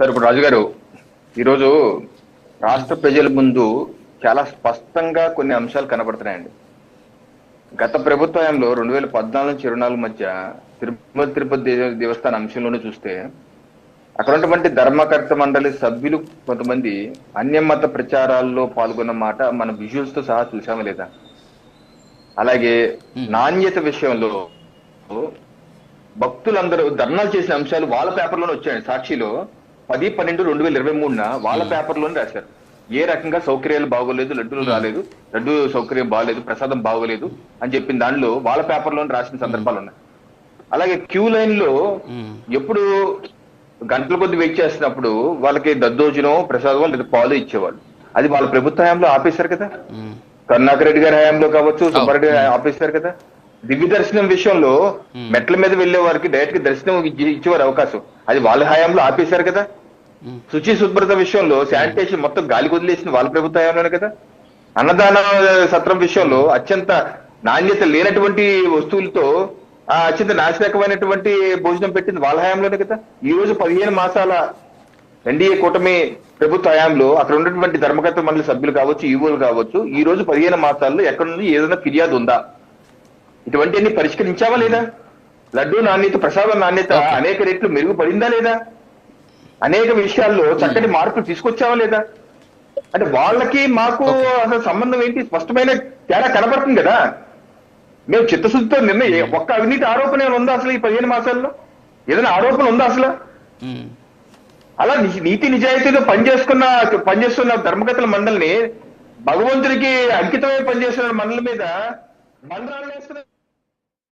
Sir ఇప్పుడు రాజు గారు ఈరోజు రాష్ట్ర ప్రజల ముందు చాలా స్పష్టంగా కొన్ని అంశాలు కనబడుతున్నాయండి. గత ప్రభుత్వంలో రెండు వేల పద్నాలుగు నుంచి ఇరవై నాలుగు మధ్య తిరుమల తిరుపతి దే- దేవస్థాన అంశంలోనే చూస్తే అక్కడ ఉన్నటువంటి ధర్మకర్త మండలి సభ్యులు కొంతమంది అన్యమత ప్రచారాల్లో పాల్గొన్న మాట మన విజువల్స్తో సహా చూసామా లేదా? అలాగే నాణ్యత విషయంలో భక్తులందరూ ధర్నాలు చేసిన అంశాలు వాళ్ళ పేపర్లోనే వచ్చాయండి సాక్షిలో. పది పన్నెండు రెండు వేల ఇరవై మూడున వాళ్ళ పేపర్లోనే రాశారు. ఏ రకంగా సౌకర్యాలు బాగోలేదు లడ్డూలు రాలేదు లడ్డు సౌకర్యం బాగలేదు ప్రసాదం బాగోలేదు అని చెప్పిన దానిలో వాళ్ళ పేపర్లోనే రాసిన సందర్భాలు ఉన్నాయి. అలాగే క్యూ లైన్లో ఎప్పుడు గంటల కొద్ది వెయిట్ చేస్తున్నప్పుడు వాళ్ళకి దద్దోజనం ప్రసాదం లేదా పాలు ఇచ్చేవాళ్ళు. అది వాళ్ళ ప్రభుత్వ హయాంలో ఆపేశారు కదా. కరుణాకర్ రెడ్డి గారి హయాంలో కావచ్చు సుబ్బారెడ్డి గారి ఆపేశారు కదా. దివ్య దర్శనం విషయంలో మెట్ల మీద వెళ్ళే వారికి డైరెక్ట్గా దర్శనం ఇచ్చి- ఇచ్చేవారు అవకాశం. అది వాళ్ళ హయాంలో ఆపేశారు కదా. శుచి శుభ్రత విషయంలో శానిటేషన్ మొత్తం గాలి వదిలేసిన వాళ్ళ ప్రభుత్వ హయాంలోనే కదా? అన్నదాన సత్రం విషయంలో అత్యంత నాణ్యత లేనటువంటి వస్తువులతో ఆ అత్యంత నాశనకమైనటువంటి భోజనం పెట్టింది వాళ్ళ హయాంలోనే కదా? ఈ రోజు పదిహేను మాసాల ఎన్డీఏ కూటమి ప్రభుత్వ హయాంలో అక్కడ ఉన్నటువంటి ధర్మకర్త మండలి సభ్యులు కావచ్చు ఈవోలు కావచ్చు ఈ రోజు పదిహేను మాసాల్లో ఎక్కడ నుండి ఏదైనా ఫిర్యాదు ఉందా? ఇటువంటివన్నీ పరిష్కరించావా లేదా? లడ్డు నాణ్యత ప్రసాదం నాణ్యత అనేక రెట్లు మెరుగుపడిందా లేదా? అనేక విషయాల్లో చక్కటి మార్పులు తీసుకొచ్చావా లేదా? అంటే వాళ్ళకి మాకు అసలు సంబంధం ఏంటి? స్పష్టమైన తేడా కనబడుతుంది కదా. మేము చిత్తశుద్ధితో నిర్ణయం ఒక్క అవినీతి ఆరోపణ ఏమైనా ఉందా అసలు ఈ పదిహేను మాసాల్లో? ఏదైనా ఆరోపణ ఉందా అసలు? అలా ని- నీతి నిజాయితీతో పనిచేసుకున్న పనిచేస్తున్న ధర్మకథల మండలిని భగవంతుడికి అంకితమై పనిచేస్తున్న మండలి మీద బండరాలు వేస్తున్నారు.